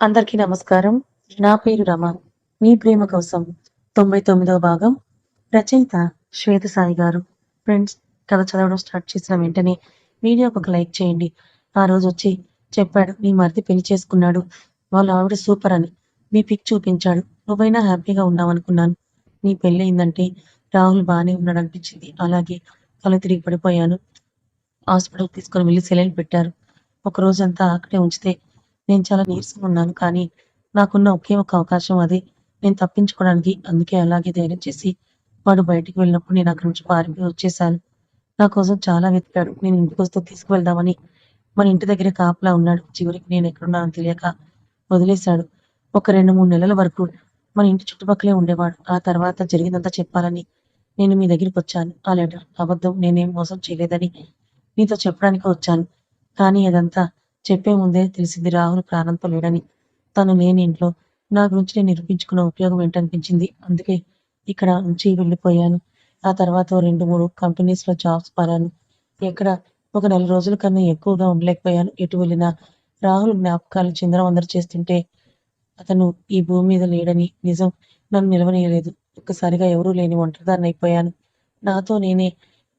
అందరికీ నమస్కారం. నా పేరు రమ. మీ ప్రేమ కోసం తొంభై తొమ్మిదవ భాగం రచయిత శ్వేత సాయి గారు. ఫ్రెండ్స్ కథ చదవడం స్టార్ట్ చేసిన వెంటనే వీడియోకి ఒక లైక్ చేయండి. ఆ రోజు వచ్చి చెప్పాడు మీ మరిది పెళ్ళి చేసుకున్నాడు. వాళ్ళ ఆవిడ సూపర్ అని. మీ పిక్ చూపించాడు. నువ్వైనా హ్యాపీగా ఉన్నావనుకున్నాను. నీ పెళ్ళి అయిందంటే రాహుల్ బాగానే ఉన్నాడు అనిపించింది అలాగే కళ్ళు తిరిగి పడిపోయాను. హాస్పిటల్ తీసుకొని వెళ్ళి సెలైన్ పెట్టారు. ఒక రోజంతా అక్కడే ఉంచితే నేను చాలా నీరసంగా ఉన్నాను కానీ నాకున్న ఒకే ఒక అవకాశం అది. నేను తప్పించుకోవడానికి అందుకే అలాగే ధైర్యం చేసి వాడు బయటికి వెళ్ళినప్పుడు నేను అక్కడి నుంచి పారిపోయి వచ్చేసాను నా కోసం చాలా వెతికాడు. నేను ఇంటికి వస్తే తీసుకువెళ్దామని మన ఇంటి దగ్గర కాపలా ఉన్నాడు. చివరికి నేను ఎక్కడున్నానో తెలియక వదిలేశాడు. ఒక రెండు మూడు నెలల వరకు మన ఇంటి చుట్టుపక్కలే ఉండేవాడు. ఆ తర్వాత జరిగిందంతా చెప్పాలని నేను మీ దగ్గరికి వచ్చాను. ఆ లెటర్ అబద్ధం నేనేం మోసం చేయలేదని నీతో చెప్పడానికి వచ్చాను. కానీ అదంతా చెప్పే ముందే తెలిసింది రాహుల్ ప్రాణంతో లేడని. తను లేని ఇంట్లో నా గురించి నేను నిరూపించుకున్న ఉపయోగం ఏంటనిపించింది. అందుకే ఇక్కడ నుంచి వెళ్ళిపోయాను. ఆ తర్వాత రెండు మూడు కంపెనీస్లో జాబ్స్ మారాను ఎక్కడ ఒక నెల రోజుల కన్నా ఎక్కువగా ఉండలేకపోయాను. ఎటు వెళ్ళినా రాహుల్ జ్ఞాపకాలు చిందరవందర చేస్తుంటే అతను ఈ భూమి మీద లేడని నిజం నన్ను నిలవనీయలేదు. ఒక్కసారిగా ఎవరూ లేని ఒంటరిదాన్ని అయిపోయాను. నాతో నేనే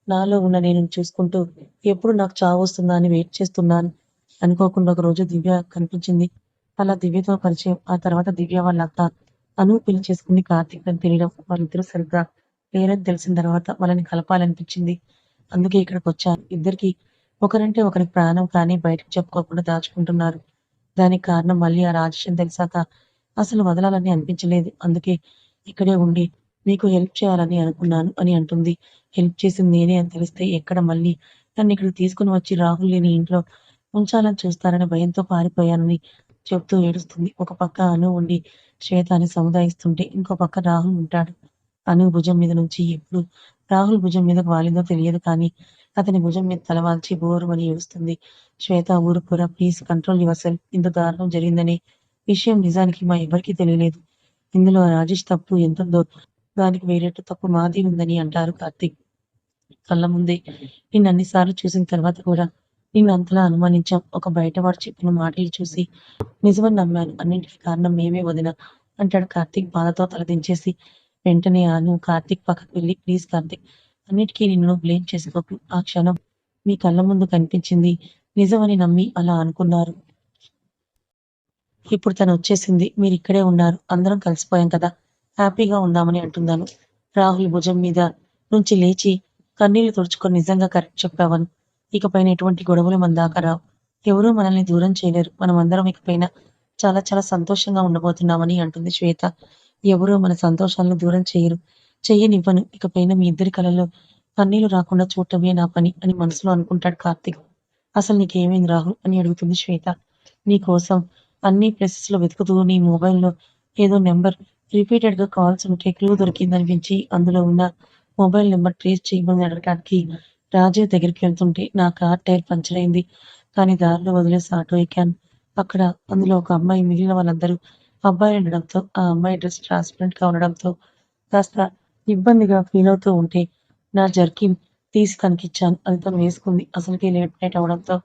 నాలో ఉన్న నేను చూసుకుంటూ ఎప్పుడు నాకు చావు వస్తుందా అని వెయిట్ చేస్తున్నాను. అనుకోకుండా ఒక రోజు దివ్య కనిపించింది. అలా దివ్యతో పరిచయం. ఆ తర్వాత దివ్య వాళ్ళ అత్త అను పెళ్ళి చేసుకుంది కార్తీక్ అని తెలియడం వాళ్ళిద్దరూ సరిగ్గా లేరని తెలిసిన తర్వాత వాళ్ళని కలపాలనిపించింది. అందుకే ఇక్కడికి వచ్చాను. ఇద్దరికి ఒకరంటే ఒకరికి ప్రాణం కానీ బయటకు చెప్పుకోకుండా దాచుకుంటున్నారు. దానికి కారణం మళ్ళీ ఆ రాజేషం తెలిసాక అసలు వదలాలని అనిపించలేదు. అందుకే ఇక్కడే ఉండి మీకు హెల్ప్ చేయాలని అనుకున్నాను అని అంటుంది. హెల్ప్ చేసింది నేనే అని తెలిస్తే ఎక్కడ మళ్ళీ నన్ను ఇక్కడ తీసుకుని వచ్చి రాహుల్ లేని ఇంట్లో ఉంచాలని చూస్తారని భయంతో పారిపోయానని చెప్తూ ఏడుస్తుంది. ఒక పక్క అను ఉండి శ్వేతాన్ని సముదాయిస్తుంటే ఇంకో పక్క రాహుల్ ఉంటాడు. అను భుజం మీద నుంచి ఎప్పుడు? రాహుల్ భుజం మీదకు వాలిందో తెలియదు కానీ అతని భుజం మీద తలవాల్చి బోరు అని ఏడుస్తుంది. శ్వేత ఊరుకురా ప్లీజ్ కంట్రోల్ యువర్ సెల్ఫ్. ఇంత దారుణం జరిగిందని విషయం నిజానికి మా ఎవరికీ తెలియలేదు. ఇందులో రాజేష్ తప్పు ఎంతుందో దానికి వేరేట్టు తప్పు మాది ఉందని అంటారు కార్తీక్. కళ్ళ ముందే నిన్ను అన్నిసార్లు చూసిన తర్వాత కూడా నేను అంతలా అనుమానించాం. ఒక బయటవాడు చెప్పిన మాటలు చూసి నిజమని నమ్మాను. అన్నింటికి కారణం మేమే వదిన అంటాడు కార్తీక్ బాధతో తలదించేసి. వెంటనే ఆను కార్తీక్ పక్కకు వెళ్ళి ప్లీజ్ కార్తీక్ అన్నిటికీ నిన్ను బ్లేమ్ చేసుకోకు. ఆ క్షణం మీ కళ్ళ ముందు కనిపించింది. నిజమని నమ్మి అలా అనుకున్నారు. ఇప్పుడు తను వచ్చేసింది. మీరు ఇక్కడే ఉన్నారు. అందరం కలిసిపోయాం కదా. హ్యాపీగా ఉందామని అంటున్నాను. రాహుల్ భుజం మీద నుంచి లేచి కన్నీళ్ళు తుడుచుకొని నిజంగా కరెక్ట్ చెప్పావను ఇకపైన ఎటువంటి గొడవలు మన దాకా రావు. ఎవరూ మనల్ని దూరం చేయలేరు. మనం అందరం ఇకపైన చాలా చాలా సంతోషంగా ఉండబోతున్నామని అంటుంది శ్వేత. ఎవరూ మన సంతోషాలను దూరం చేయరు. చెయ్యనివ్వను. ఇకపైన మీ ఇద్దరి కళలో కన్నీళ్ళు రాకుండా చూడటమే నా పని అని మనసులో అనుకుంటాడు కార్తిక్. అసలు నీకేమైంది రాహుల్ అని అడుగుతుంది శ్వేత. నీ కోసం అన్ని ప్లేసెస్లో వెతుకుతూ నీ మొబైల్లో ఏదో నెంబర్ రిపీటెడ్గా కాల్స్ ఉంటే క్లూ దొరికిందనిపించి అందులో ఉన్న మొబైల్ నెంబర్ ట్రేస్ చేయమని అడగడానికి రాజీవ్ దగ్గరికి వెళ్తుంటే నా కార్ టైర్ పంచర్ అయింది. కానీ దారిలో వదిలేసి ఆటో ఎక్కాను. అక్కడ అందులో ఒక అమ్మాయి మిగిలిన వాళ్ళందరూ అబ్బాయి ఉండడంతో ఆ అమ్మాయి డ్రెస్ ట్రాన్స్పరెంట్గా ఉండడంతో కాస్త ఇబ్బందిగా ఫీల్ అవుతూ ఉంటే నా జర్కిన్ తీసి కనిపించాను అది తను వేసుకుంది. అసలుకి లేట్ నైట్ అవడంతో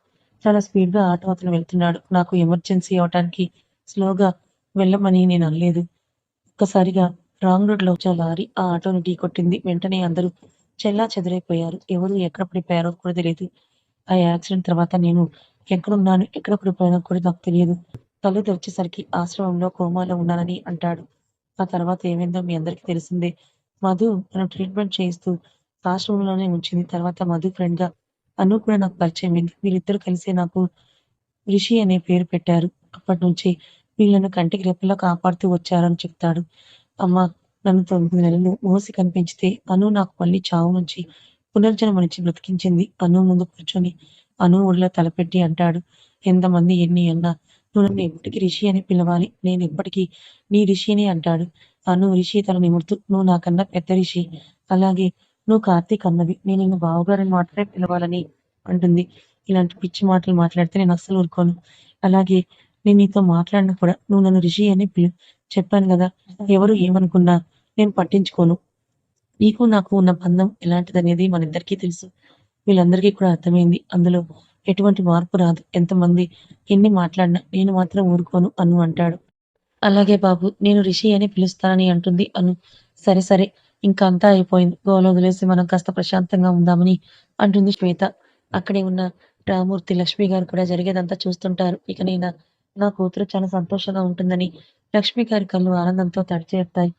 చాలా స్పీడ్గా ఆటో అతను వెళ్తున్నాడు. నాకు ఎమర్జెన్సీ అవడానికి స్లోగా వెళ్ళమని నేను అనలేదు. ఒక్కసారిగా రాంగ్ రోడ్లో వచ్చే లారీ ఆ ఆటోని ఢీ కొట్టింది. వెంటనే అందరూ చెల్లా చెదిరైపోయారు. ఎవరు ఎక్కడ పడిపోయారో కూడా తెలియదు ఆ యాక్సిడెంట్ తర్వాత నేను ఎక్కడున్నాను ఎక్కడ పడిపోయానో కూడా నాకు తెలియదు తల్లి తెరిచేసరికి ఆశ్రమంలో కోమాలో ఉన్నానని అంటాడు. ఆ తర్వాత ఏమైందో మీ అందరికీ తెలిసిందే. మధు తను ట్రీట్మెంట్ చేయిస్తూ ఆశ్రమంలోనే ఉంచింది. తర్వాత మధు ఫ్రెండ్గా అను కూడా నాకు పరిచయం అయింది. వీళ్ళిద్దరు కలిసి నాకు రిషి అనే పేరు పెట్టారు. అప్పటి నుంచి వీళ్ళను కంటికి రెప్పలా కాపాడుతూ వచ్చారని చెప్తాడు. అమ్మ నన్ను తొమ్మిది నెలలు మోసి కనిపించితే అను నాకు మళ్ళీ చావు నుంచి పునర్జన్మనిచ్చి బ్రతికించింది. అను ముందు కూర్చొని అను ఊళ్ళో తలపెట్టి అంటాడు. ఎంతమంది ఎన్ని అన్నా? నువ్వు నన్ను ఎప్పటికీ రిషి అని పిలవాలి. నేను ఎప్పటికీ నీ రిషిని అంటాడు. అను రిషి తన నిమురుతూ. నువ్వు నాకన్నా పెద్ద రిషి. అలాగే నువ్వు కార్తీక్ అన్నవి. నేను నిన్ను బావగారని మాత్రమే పిలవాలని అంటుంది. ఇలాంటి పిచ్చి మాటలు మాట్లాడితే నేను అస్సలు ఊరుకోను. అలాగే నేను నీతో మాట్లాడినా కూడా నువ్వు నన్ను రిషి అని పిలు చెప్పాను కదా. ఎవరు ఏమనుకున్నా నేను పట్టించుకోను. నీకు నాకు ఉన్న బంధం ఎలాంటిదనేది మనిద్దరికీ తెలుసు. వీళ్ళందరికీ కూడా అర్థమైంది. అందులో ఎటువంటి మార్పు రాదు. ఎంతమంది ఎన్ని మాట్లాడినా నేను మాత్రం ఊరుకోను అను అంటాడు. అలాగే బాబు నేను రిషి అని పిలుస్తానని అంటుంది అను. సరే సరే ఇంకా అంతా అయిపోయింది. గోల వదిలేసి మనం కాస్త ప్రశాంతంగా ఉందామని అంటుంది శ్వేత. అక్కడే ఉన్న రామూర్తి లక్ష్మి గారు కూడా జరిగేదంతా చూస్తుంటారు. ఇక నేను? నా కూతురు చాలా సంతోషంగా ఉంటుందని లక్ష్మి గారి కళ్ళు ఆనందంతో తడిచేస్తాయి.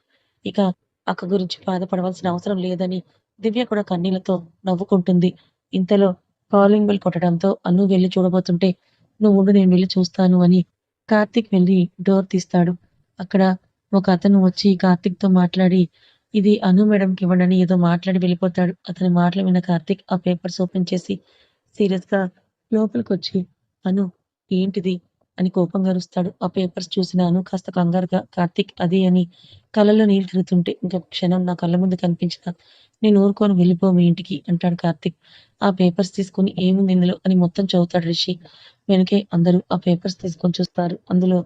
ఇక అక్క గురించి బాధపడవలసిన అవసరం లేదని దివ్య కూడా కన్నీళ్ళతో నవ్వుకుంటుంది. ఇంతలో కాలింగ్ బెల్ కొట్టడంతో అను వెళ్ళి చూడబోతుంటే నువ్వు ఉండు నేను వెళ్ళి చూస్తాను అని కార్తిక్ వెళ్ళి డోర్ తీస్తాడు. అక్కడ ఒక అతను వచ్చి కార్తిక్తో మాట్లాడి ఇది అను మేడంకి ఇవ్వండి ఏదో మాట్లాడి వెళ్ళిపోతాడు. అతని మాటలు విన్న కార్తిక్ ఆ పేపర్స్ ఓపెన్ చేసి సీరియస్గా లోపలికి వచ్చి అను ఏంటిది? అని కోపంగా అరుస్తాడు ఆ పేపర్స్ చూసిన అను కాస్త కంగారుగా కార్తిక్ అది అని కళ్ళలో నీళ్ళు తిరుగుతుంటే ఇంకా క్షణం నా కళ్ళ ముందు కనిపించిన నేను ఊరుకొని వెళ్ళిపో మీ ఇంటికి అంటాడు కార్తిక్. ఆ పేపర్స్ తీసుకుని ఏముంది ఇందులో? అని మొత్తం చదువుతాడు రిషి. వెనకే అందరూ ఆ పేపర్స్ తీసుకొని చూస్తారు. అందులో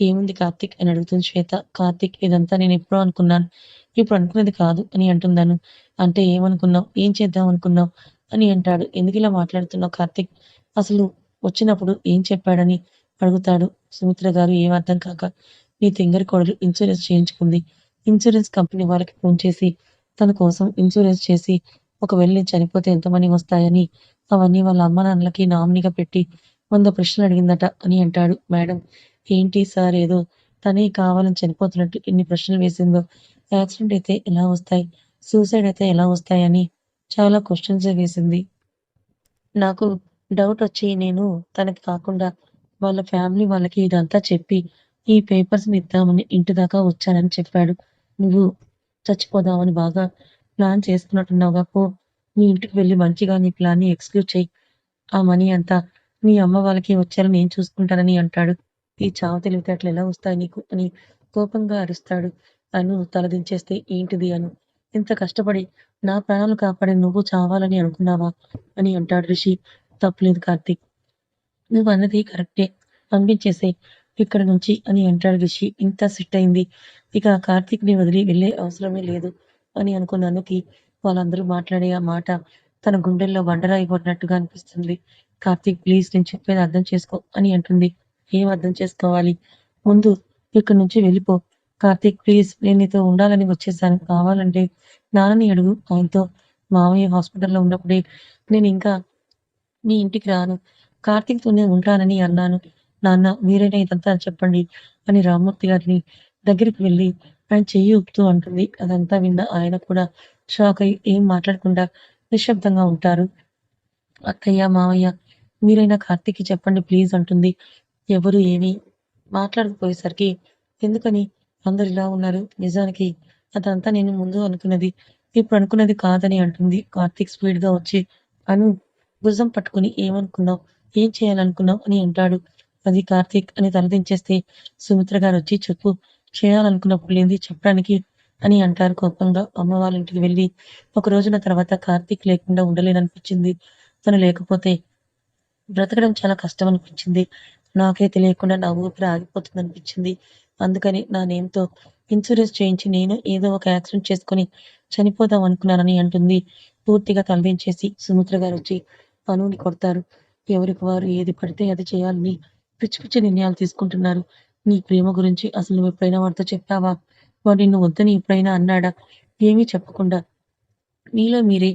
ఏముంది కార్తిక్? అని అడుగుతుంది శ్వేత. కార్తిక్ ఇదంతా నేను ఎప్పుడో అనుకున్నాను. ఇప్పుడు అనుకున్నది కాదు అని అంటున్నాను అంటే ఏమనుకున్నావు? ఏం చేద్దాం అనుకున్నావు? అని అంటాడు. ఎందుకు ఇలా మాట్లాడుతున్నావు కార్తిక్? అసలు వచ్చినప్పుడు ఏం చెప్పాడని అడుగుతాడు. సుమిత్ర గారు ఏమర్థం కాక నీ తింగరి కోడలు ఇన్సూరెన్స్ చేయించుకుంది. ఇన్సూరెన్స్ కంపెనీ వాళ్ళకి ఫోన్ చేసి తన కోసం ఇన్సూరెన్స్ చేసి ఒకవేళ నేను చనిపోతే ఎంత మనీ వస్తాయని అవన్నీ వాళ్ళ అమ్మ నాన్నలకి నామినీగా పెట్టి వంద ప్రశ్నలు అడిగిందట అని అంటాడు మేడం. ఏంటి సార్ ఏదో తనే కావాలని చనిపోతున్నట్టు ఎన్ని ప్రశ్నలు వేసిందో యాక్సిడెంట్ అయితే ఎలా వస్తాయి సూసైడ్ అయితే ఎలా వస్తాయని చాలా క్వశ్చన్స్ వేసింది. నాకు డౌట్ వచ్చి నేను తనకి కాకుండా వాళ్ళ ఫ్యామిలీ వాళ్ళకి ఇదంతా చెప్పి ఈ పేపర్స్ ఇద్దామని ఇంటి దాకా వచ్చానని చెప్పాడు. నువ్వు చచ్చిపోదామని బాగా ప్లాన్ చేసుకున్నట్టున్నావుగా పో. నీ ఇంటికి వెళ్ళి మంచిగా నీ ప్లాన్ని ఎగ్జిక్యూట్ చేయి ఆ మనీ అంతా నీ అమ్మ వాళ్ళకి వచ్చారని నేను చూసుకుంటానని అంటాడు. ఈ చావు తెలివితేటలు ఎలా వస్తాయి నీకు? అని కోపంగా అరుస్తాడు. అను తలదించేస్తే ఏంటిది అను? ఇంత కష్టపడి నా ప్రాణాలు కాపాడి నువ్వు చావాలని అనుకున్నావా? అని అంటాడు రిషి. తప్పులేదు కార్తీక్. నువ్వు అన్నది కరెక్టే. పంపించేసే. ఇక్కడ నుంచి అని అంటాడు రిషి. ఇంత సెట్ అయింది. ఇక కార్తీక్ని వదిలి వెళ్ళే అవసరమే లేదు అని అనుకున్న అనుకి వాళ్ళందరూ మాట్లాడే ఆ మాట తన గుండెల్లో బండరాయి అనిపిస్తుంది. కార్తీక్ ప్లీజ్ నేను చెప్పేది అర్థం చేసుకో అని అంటుంది. ఏం అర్థం చేసుకోవాలి? ముందు ఇక్కడి నుంచి వెళ్ళిపో. కార్తీక్ ప్లీజ్ నేను నీతో ఉండాలని వచ్చేసాను. కావాలంటే నాన్నని అడుగు ఆయనతో. మామయ్య హాస్పిటల్లో ఉన్నప్పుడే నేను ఇంకా మీ ఇంటికి రాను. కార్తీక్తోనే ఉంటానని అన్నాను. నాన్న మీరైనా ఇదంతా చెప్పండి అని రామ్మూర్తి గారిని దగ్గరికి వెళ్ళి ఆయన చెయ్యి ఊపుతూ అంటుంది. అదంతా విన్న ఆయన కూడా షాక్ అయి ఏం మాట్లాడకుండా నిశ్శబ్దంగా ఉంటారు. అత్తయ్య మావయ్య మీరైనా కార్తీక్కి చెప్పండి ప్లీజ్ అంటుంది. ఎవరు ఏమీ మాట్లాడకపోయేసరికి ఎందుకని అందరు ఇలా ఉన్నారు? నిజానికి అదంతా నేను ముందు అనుకున్నది ఇప్పుడు అనుకున్నది కాదని అంటుంది. కార్తీక్ స్పీడ్గా వచ్చి అను భుజం పట్టుకుని ఏమనుకున్నావు? ఏం చేయాలనుకున్నావు? అని అంటాడు. అది కార్తీక్ అని తలదించేస్తే సుమిత్ర గారు వచ్చి చెప్పు చేయాలనుకున్నప్పుడు లేని చెప్పడానికి? అని అంటారు కోపంగా. అమ్మ వాళ్ళ ఇంటికి వెళ్ళి ఒక రోజున తర్వాత కార్తీక్ లేకుండా ఉండలేననిపించింది. తను లేకపోతే బ్రతకడం చాలా కష్టం అనిపించింది నాకే తెలియకుండా నా ఊపిరి ఆగిపోతుంది అనిపించింది అందుకని నా నేమ్తో ఇన్సూరెన్స్ చేయించి నేను ఏదో ఒక యాక్సిడెంట్ చేసుకొని చనిపోదాం అనుకున్నానని అంటుంది. పూర్తిగా తలదించేసి సుమిత్ర గారు వచ్చి పనులు కొడతారు. ఎవరికి వారు ఏది పడితే అది చేయాలని పిచ్చి పిచ్చి నిర్ణయాలు తీసుకుంటున్నారు. నీ ప్రేమ గురించి అసలు నువ్వు ఎప్పుడైనా వాడితో చెప్పావా? వాడు నిన్ను వద్దని ఎప్పుడైనా అన్నాడా? ఏమీ చెప్పకుండా. మీలో మీరే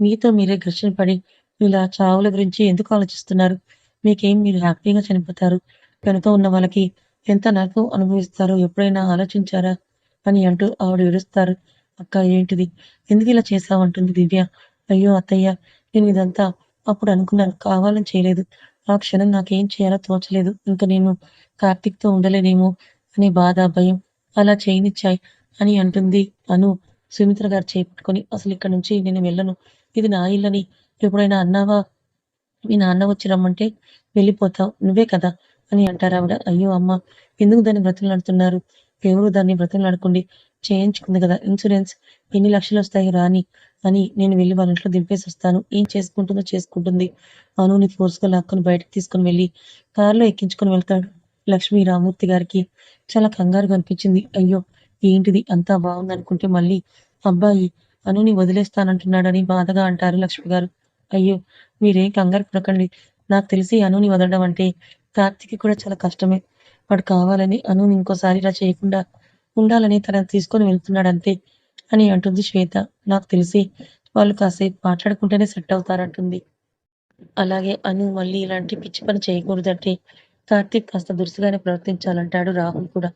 మీతో మీరే ఘర్షణ పడి ఇలా చావుల గురించి ఎందుకు ఆలోచిస్తున్నారు? మీకేం మీరు హ్యాపీగా చనిపోతారు? వెనుక ఉన్న వాళ్ళకి ఎంత నరకం అనుభవిస్తారో ఎప్పుడైనా ఆలోచించారా? అని అంటూ ఆవిడ విడుస్తారు అక్క ఏంటిది? ఎందుకు ఇలా చేసావంటుంది దివ్య. అయ్యో అత్తయ్య నేను ఇదంతా అప్పుడు అనుకున్నాను కావాలని చేయలేదు. ఆ క్షణం నాకేం చేయాలో తోచలేదు. ఇంకా నేను కార్తిక్తో ఉండలేనేమో అనే బాధ భయం అలా చేయనిచ్చాయి అని అంటుంది అను సుమిత్ర గారు చేపట్టుకొని అసలు ఇక్కడ నుంచి నేను వెళ్ళను. ఇది నా ఇల్లని. ఎప్పుడైనా అన్నావా? మీ నాన్న వచ్చి రమ్మంటే వెళ్ళిపోతావు. నువ్వే కదా అని అంటారు ఆవిడ. అయ్యో అమ్మ ఎందుకు దాన్ని బ్రతిలాడుతున్నారు ఎవరు దాన్ని బ్రతిలాడుకోండి చేయించుకుంది కదా. ఇన్సూరెన్స్ ఎన్ని లక్షలు వస్తాయి రాని అని నేను వెళ్ళి వాళ్ళ ఇంట్లో దింపేసి వస్తాను. ఏం చేసుకుంటుందో చేసుకుంటుంది. అనుని ఫోర్స్గా లాక్కొని బయటకు తీసుకుని వెళ్ళి కారులో ఎక్కించుకొని వెళ్తాడు లక్ష్మి రామూర్తి గారికి. చాలా కంగారుగా అనిపించింది. అయ్యో ఏంటిది? అంతా బాగుంది అనుకుంటే మళ్ళీ అబ్బాయి అనుని వదిలేస్తానంటున్నాడని బాధగా అంటారు లక్ష్మి గారు. అయ్యో మీరేం కంగారు పడకండి. నాకు తెలిసి అనుని వదలడం అంటే కార్తీక్ కూడా చాలా కష్టమే. వాడు కావాలని అనుని ఇంకోసారి ఇలా చేయకుండా ఉండాలని తన తీసుకొని వెళ్తున్నాడంతే. అని అంటుంది శ్వేత. నాకు తెలిసి వాళ్ళు కాసేపు మాట్లాడుకుంటేనే సెట్ అవుతారంటుంది. అలాగే అను మళ్ళీ ఇలాంటి పిచ్చి పని చేయకూడదంటే కార్తీక్ కాస్త దురుసుగానే ప్రవర్తించాలంటాడు రాహుల్ కూడా.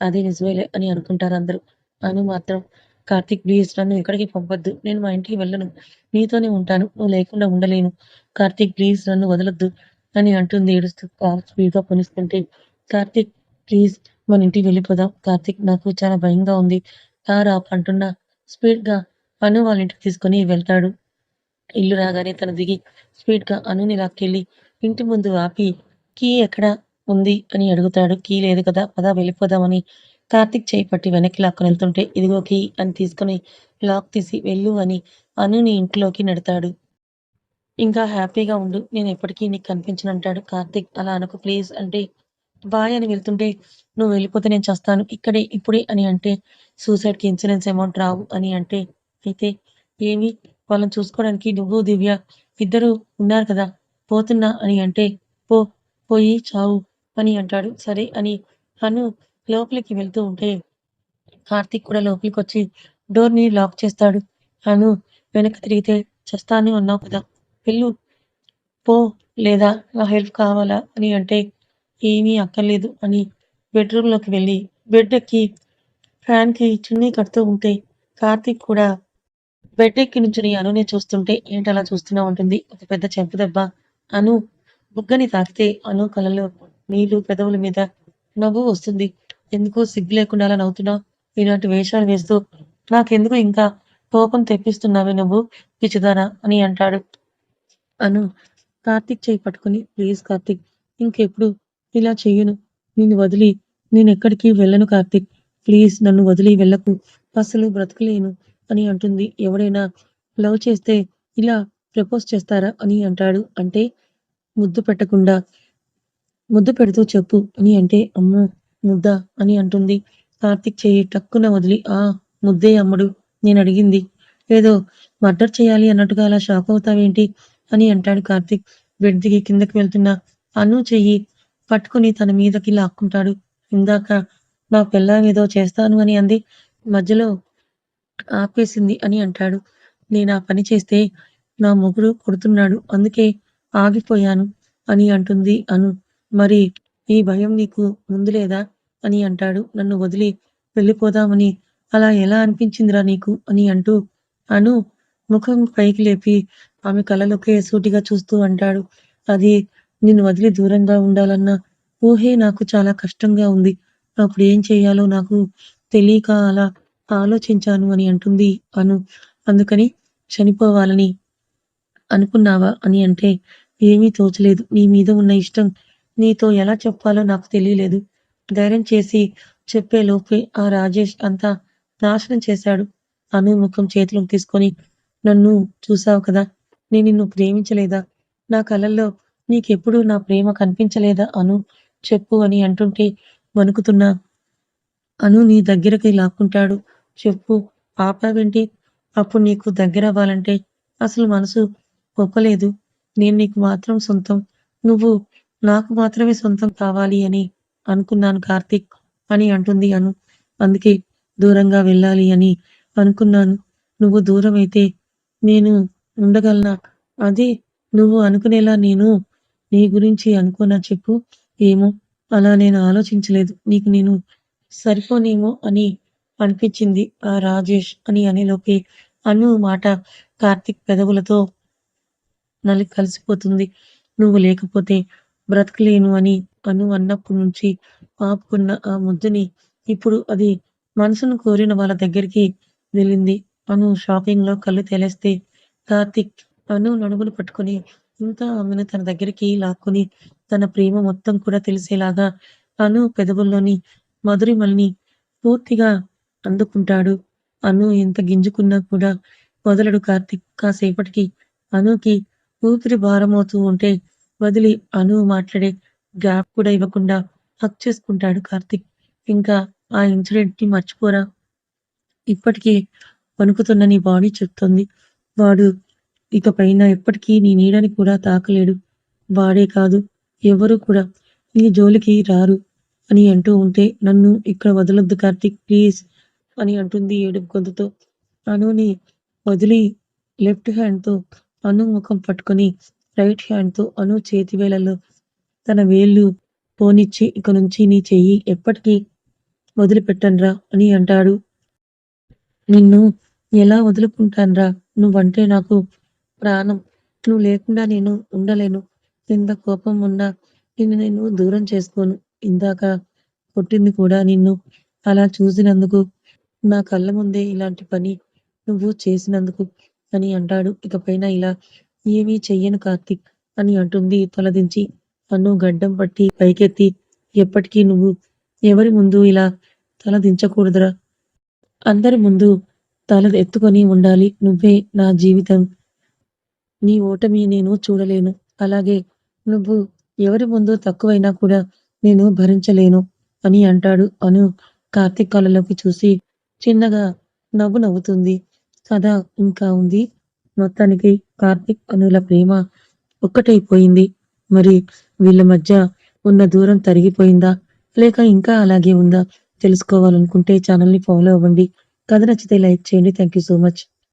అది నిజమేలే అని అనుకుంటారు అందరూ అను మాత్రం కార్తీక్ ప్లీజ్ నన్ను ఎక్కడికి పంపొద్దు. నేను మా ఇంటికి వెళ్ళను. నీతోనే ఉంటాను. నువ్వు లేకుండా ఉండలేను. కార్తీక్ ప్లీజ్ నన్ను వదలొద్దు అని అంటుంది ఏడుస్తూ కార్ స్పీడ్‌గా పోనిస్తుంటే కార్తీక్ ప్లీజ్ మన ఇంటికి వెళ్ళిపోదాం. కార్తీక్ నాకు చాలా భయంగా ఉంది. కార్ ఆప్ అంటున్నా స్పీడ్‌గా అను వాళ్ళ ఇంటికి తీసుకొని వెళ్తాడు. ఇల్లు రాగానే తను దిగి స్పీడ్‌గా అనుని లాక్కెళ్ళి ఇంటి ముందు ఆపి కీ ఎక్కడ ఉంది అని అడుగుతాడు. కీ లేదు కదా! పద వెళ్ళిపోదాం అని కార్తీక్ పట్టి వెనక్కి లాక్కొని వెళ్తుంటే ఇదిగో కీ అని తీసుకొని లాక్ తీసి వెళ్ళు అని అనుని ఇంట్లోకి నెడతాడు. ఇంకా హ్యాపీగా ఉండు. నేను ఎప్పటికీ నీకు కనిపించను అంటాడు కార్తిక్ అలా అనుకో ప్లీజ్ అంటే బాయ్ అని వెళ్తుంటే నువ్వు వెళ్ళిపోతే నేను చస్తాను. ఇక్కడే ఇప్పుడే అని అంటే సూసైడ్‌కి ఇన్సూరెన్స్ అమౌంట్ రావు అని అంటే అయితే ఏమి వాళ్ళని చూసుకోవడానికి నువ్వు, దివ్య ఇద్దరు ఉన్నారు కదా! పోతున్నా అని అంటే పో పోయి చావు అని అంటాడు. సరే అని అను లోపలికి వెళ్తూ ఉంటే కార్తీక్ కూడా లోపలికి వచ్చి డోర్‌ని లాక్ చేస్తాడు. అను వెనక్కి తిరిగితే చస్తాను అన్నావు కదా! వెళ్ళు పో లేదా నా హెల్ప్ కావాలా అని అంటే ఏమీ అక్కర్లేదు అని బెడ్‌రూమ్‌లోకి వెళ్ళి బెడ్ ఎక్కి ఫ్యాన్‌కి చున్నీ కడుతూ ఉంటే కార్తీక్ కూడా బెడ్ ఎక్కి నుంచుని అనుని చూస్తుంటే ఏంటలా చూస్తూనే ఉంటుంది ఒక పెద్ద చెంపు దెబ్బ అను బుగ్గని తాకితే అను కళ్ళలో నీళ్ళు పెదవుల మీద నవ్వు వస్తుంది. ఎందుకు సిగ్గు లేకుండా అలా నవ్వుతున్నావు? ఇలాంటి వేషాలు వేస్తూ నాకెందుకు ఇంకా కోపం తెప్పిస్తున్నావే నువ్వు పిచ్చిదానా అని అంటాడు. అను కార్తీక్ చేయి పట్టుకొని ప్లీజ్ కార్తీక్ ఇంకెప్పుడు ఇలా చెయ్యను. నిన్ను వదిలి నేనెక్కడికి వెళ్ళను కార్తీక్. ప్లీజ్ నన్ను వదిలి వెళ్ళకు. అస్సలు బ్రతకలేను అని అంటుంది. ఎవరైనా లవ్ చేస్తే ఇలా ప్రపోజ్ చేస్తారా అని అంటాడు. అంటే ముద్దు పెట్టకుండా ముద్దు పెడుతూ చెప్పు అని అంటే అమ్మ ముద్ద అని అంటుంది. కార్తీక్ చెయ్యి టక్కున వదిలి ఆ ముద్దే అమ్ముడు నేనడిగింది. ఏదో మర్డర్ చేయాలి అన్నట్టుగా అలా షాక్ అవుతావేంటి అని అంటాడు కార్తీక్. బెడ్ దిగి కిందకి వెళ్తున్నా అను చెయ్యి పట్టుకొని తన మీదకి లాక్కుంటాడు. ఇందాక నా ఏదో చేస్తాను అని అంది. మధ్యలో ఆపేసింది అని అంటాడు. నేను ఆ పని చేస్తే నా మొగుడు కొడుతున్నాడు. అందుకే ఆగిపోయాను అని అంటుంది అను. మరి ఈ భయం నీకు ముందు లేదా? అని అంటాడు. నన్ను వదిలి వెళ్ళిపోదామని అలా ఎలా అనిపించిందిరా నీకు? అని అంటూ అను ముఖం పైకి లేపి ఆమె కళ్ళలోకే సూటిగా చూస్తూ అంటాడు. అది నిన్ను వదిలి దూరంగా ఉండాలన్న ఊహే నాకు చాలా కష్టంగా ఉంది. అప్పుడు ఏం చేయాలో నాకు తెలియక అలా ఆలోచించాను అని అంటుంది అను. అందుకని చనిపోవాలని అనుకున్నావా? అని అంటే ఏమీ తోచలేదు. నీ మీద ఉన్న ఇష్టం నీతో ఎలా చెప్పాలో నాకు తెలియలేదు ధైర్యం చేసి చెప్పే లోపే ఆ రాజేష్ అంతా నాశనం చేశాడు. అను ముఖం చేతులకు తీసుకొని నన్ను చూసావు కదా! నేను నిన్ను ప్రేమించలేదా? నా కళల్లో నీకెప్పుడూ నా ప్రేమ కనిపించలేదా అను? చెప్పు అని అంటుంటే వణుకుతున్న అనుని దగ్గరకి లాక్కుంటాడు. చెప్పు ఆపావేంటి? అప్పుడు నీకు దగ్గర అవ్వాలంటే అసలు మనసు ఒప్పలేదు. నేను నీకు మాత్రం సొంతం. నువ్వు నాకు మాత్రమే సొంతం కావాలి అని అనుకున్నాను కార్తీక్ అని అంటుంది అను. అందుకే దూరంగా వెళ్ళాలి అని అనుకున్నాను. నువ్వు దూరం అయితే నేను ఉండగలనా? అది నువ్వు అనుకునేలా నేను నీ గురించి అనుకోనా చెప్పు? ఏమో అలా నేను ఆలోచించలేదు. నీకు నేను సరిపోనేమో అని అనిపించింది ఆ రాజేష్ అని అనేలోపే అను మాట కార్తీక్ పెదవులతో నలి కలిసిపోతుంది. నువ్వు లేకపోతే బ్రతకలేను అని అను అన్నప్పటి నుంచి ఆపుకున్న ఆ ముద్దుని ఇప్పుడు అది మనసును కోరిన వాళ్ళ దగ్గరికి వెళ్ళింది. అను షాకింగ్‌లో కళ్ళు తేలేస్తే కార్తీక్ అను నడుములు పట్టుకొని ఇంకా ఆమెను తన దగ్గరికి లాక్కుని తన ప్రేమ మొత్తం కూడా తెలిసేలాగా అను పెదవుల్లోని మధురిమల్ని పూర్తిగా అందుకుంటాడు. అను ఎంత గింజుకున్నా కూడా వదలడు కార్తిక్ కాసేపటికి అనుకి ఊపిరి భారమవుతూ ఉంటే వదిలి అను మాట్లాడే గ్యాప్ కూడా ఇవ్వకుండా హక్ చేసుకుంటాడు కార్తిక్ ఇంకా ఆ ఇన్సిడెంట్‌ని మర్చిపోరా! ఇప్పటికీ వణుకుతున్న నీ బాడీ చెప్తోంది. వాడు ఇకపైన ఎప్పటికీ నీ నీడని కూడా తాకలేడు. వాడే కాదు ఎవరు కూడా నీ జోలికి రారు అని అంటూ ఉంటే నన్ను ఇక్కడ వదలొద్దు కార్తీక్ ప్లీజ్ అని అంటుంది ఏడుపు గొంతుతో. అనుని వదిలి లెఫ్ట్ హ్యాండ్తో అను ముఖం పట్టుకొని రైట్ హ్యాండ్తో అను చేతి వేళల్లో తన వేళ్ళు పోనిచ్చి ఇక నుంచి నీ చెయ్యి ఎప్పటికీ వదిలిపెట్టనరా అని అంటాడు. నిన్ను ఎలా వదులుకుంటానురా? నువ్వంటే నాకు ప్రాణం. నువ్వు లేకుండా నేను ఉండలేను. ఎంత కోపం ఉన్నా నిన్ను నేను దూరం చేసుకోను. ఇందాక కొట్టింది కూడా నిన్ను. అలా చూసినందుకు నా కళ్ళ ముందే ఇలాంటి పని నువ్వు చేసినందుకు అని అంటాడు. ఇకపైన ఇలా ఏమీ చెయ్యను కార్తిక్ అని అంటుంది. తొలదించి అన్ను గడ్డం పట్టి పైకెత్తి ఎప్పటికీ నువ్వు ఎవరి ముందు ఇలా తల దించకూడదురా అందరి ముందు తల ఎత్తుకొని ఉండాలి. నువ్వే నా జీవితం. నీ ఓటమి నేను చూడలేను. అలాగే నువ్వు ఎవరి ముందు తక్కువైనా కూడా నేను భరించలేను అని అంటాడు అను కార్తీక్ కళ్ళలోకి చూసి చిన్నగా నవ్వు నవ్వుతుంది. కథ ఇంకా ఉంది. మొత్తానికి కార్తీక్ అనుల ప్రేమ ఒక్కటైపోయింది. మరి వీళ్ళ మధ్య ఉన్న దూరం తరిగిపోయిందా? లేక ఇంకా అలాగే ఉందా? తెలుసుకోవాలనుకుంటే ఛానల్ని ఫాలో అవ్వండి. కథ నచ్చితే లైక్ చేయండి. Thank you so much.